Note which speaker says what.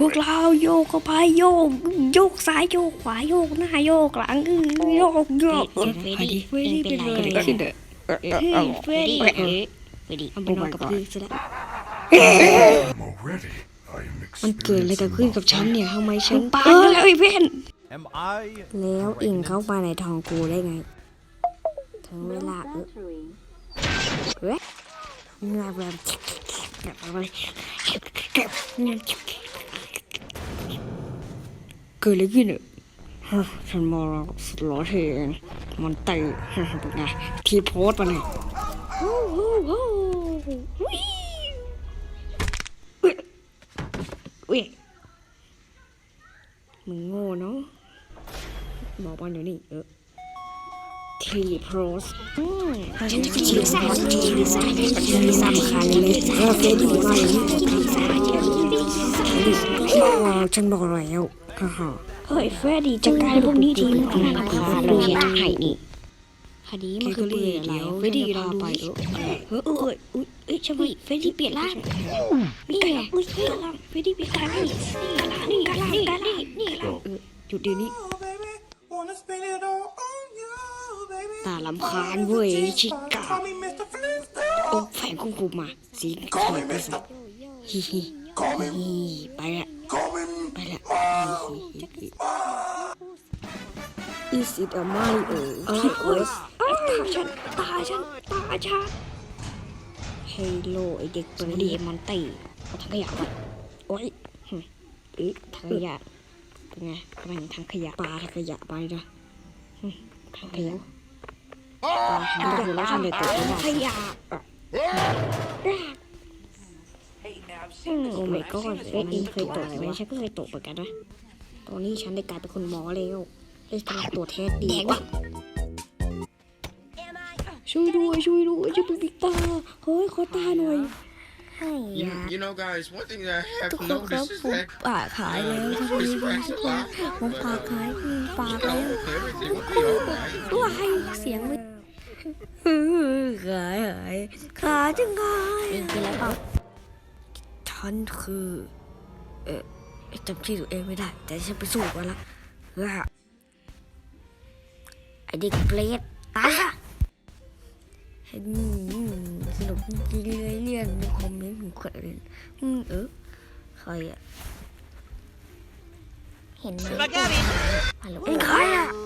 Speaker 1: พวกเราโยกเข้าไปโยก โยกซ้ายโยกขวาโยกหน้าโยกหลังโยกโยก
Speaker 2: เฟรดี้
Speaker 1: เฟรดี้เป็นไร
Speaker 2: เป็นไร
Speaker 1: ขึ้นเด้อเฟรดี้
Speaker 2: เฟรดดี้
Speaker 1: มันไปนอนกับพี่ซะแล้ว
Speaker 2: มันเกิดอะไรกันขึ้นกับฉันเนี่ยทำไมฉัน
Speaker 1: ปานแล้วไอ้เพื่อน
Speaker 2: แล้วอิงเข้ามาในทองกูได้ไง ถึงเวลาเออเว้ยงาแบบ เกิดอะไรขึ้นเนี่ยฮะฉันมองสุดหล่อเท่มันเตะเป็นไงทีโพสต์มาเนี่ย
Speaker 1: ฮู้ฮู้ฮู้วิว
Speaker 2: เว้ยมึงโง่เนาะบอกมันเดี๋ยวนี้เออ ทีโพสต์อืม
Speaker 1: ฉันจะจีบสาวจีบสาว
Speaker 2: ไม่สำคัญเลยเออเฟรดดี้ว่าอย่างนี้ว้าวฉันบอกแล้วฮ่าฮ่า
Speaker 1: เฮ้ยเฟรดดี้จัดการพวกนี้ทีมันน่ารำคาญ
Speaker 2: เราเห็นให้นี่
Speaker 1: คดี
Speaker 2: แก
Speaker 1: มันคือ
Speaker 2: เบื่
Speaker 1: เบื่
Speaker 2: อ
Speaker 1: อ
Speaker 2: แล้
Speaker 1: ว
Speaker 2: เฟรดดี้
Speaker 1: เราไป
Speaker 2: ไป
Speaker 1: เออเออเออเออเอ้ยใช่ไหมเฟรดดี้เปลี่ยนร่างนี่ไงอุ้ยกะลังเฟรดดี้เปลี่ยนกะลังนี่กะลังนี่กะลังนี่กะลังนี่กะลัง
Speaker 2: เออหยุดเดี๋ยวนี้
Speaker 3: baby.
Speaker 2: ตาลำคาญเว้ยชิกา
Speaker 3: Call me Mr. Flintstone.
Speaker 2: โอ้แฝงควบคุมมาสีขาวไปสิฮิฮิฮิไปละ
Speaker 3: Call me
Speaker 2: ไปละ Is it a Mario
Speaker 1: อะไรเอ้ยตาฉันตาฉันตาฉัน
Speaker 2: เฮโลไอเด็กตัวดีมันตีเอาถังขยะไปโอ้ยหึเอ๊ะถังขยะเป็นไงกำลังถังขยะปลาถังขยะไปนะหึถังขยะ ปลาถังขยะแล้วฉันเลยตกไม่ได้
Speaker 1: ขยะ
Speaker 2: โอ้ไม่ก็เอ๊ะเองเคยตกไหมฉันก็เคยตกเหมือนกันนะ ตอนนี้ฉันได้กลายเป็นคนหมอแล้วได้กลายตัวจแท้ดีวะ
Speaker 1: ช่วยด้วยช่วยด้วยช่วยเป็นปิกตาเฮ้ยขอตาหน่อย
Speaker 4: You, you know, guys, one thing that I
Speaker 1: ทุก
Speaker 4: have
Speaker 1: คนครับ
Speaker 4: noticed is
Speaker 1: ผม
Speaker 4: that
Speaker 1: ฝากขายแล้วทุกคนทุกคนผมฝากขายฝากแล้ว
Speaker 4: everything will be alright.
Speaker 1: ตัวให้เสียงไม่
Speaker 2: ขายหาย
Speaker 1: ขาจังไง
Speaker 2: เป็นไรเปล่าฉันคือ เออจำชื่อตัวเองไม่ได้ แต่ฉันไปสู้กันละว่าไอเด็กเปรตตายอืมสนุกจริงๆเลยเรียนในคอมเมนต์ของคนอื่นอืมเออใครอะเห็นไหมฮัลโหล
Speaker 1: ใครอะ